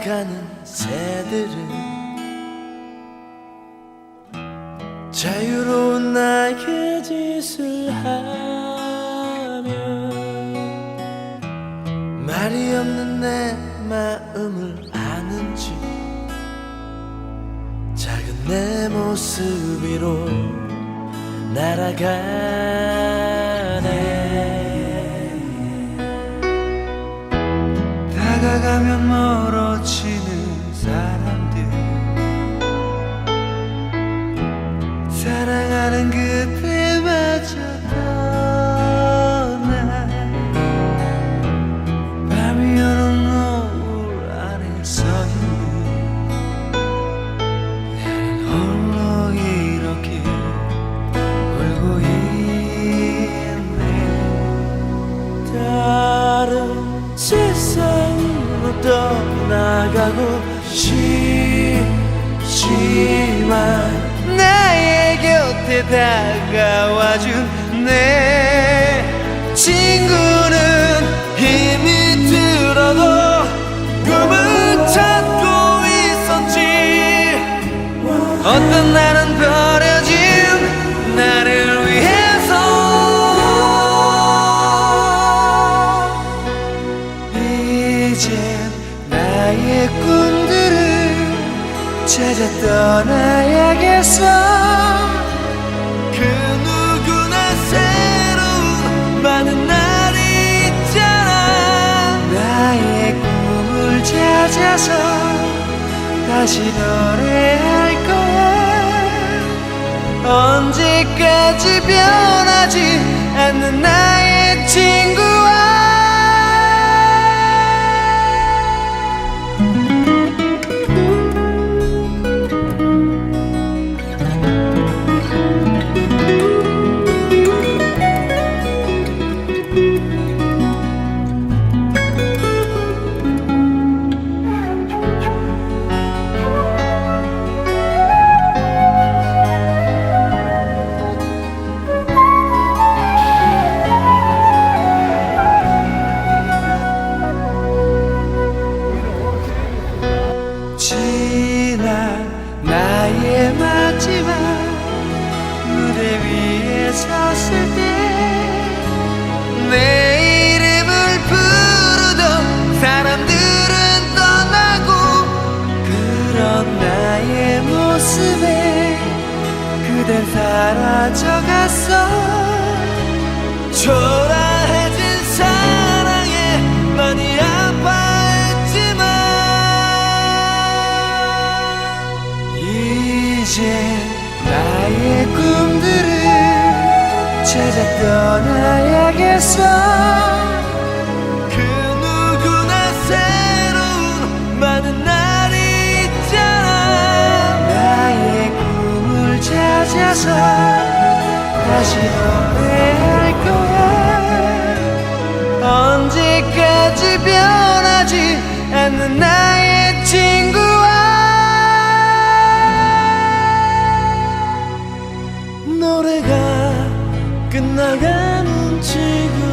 날아가는 새들은 자유로운 날개짓을 하며 말이 없는 내 마음을 아는지 작은 내 모습 위로 날아가네. 다가가면 멀어 지 떠나가고 싶지만 나의 곁에 다가와준 내 친구는 힘이 들어도 꿈을 찾고 있었지. 어떤 날은 찾아 떠나야겠어 그 누구나 새로운 많은 날이 있잖아. 나의 꿈을 찾아서 다시 노래할 거야. 언제까지 변하지 않는 나 섰을 때 내 이름을 부르던 사람들은 떠나고 그런 나의 모습에 그댄 사라져갔어. 초라 찾아 떠나야겠어. 그 누구나 새로운 많은 날이 있잖아. 나의 꿈을 찾아서 다시 노래할 거야. 언제까지 변하지 않는 친구 끝나가는 지금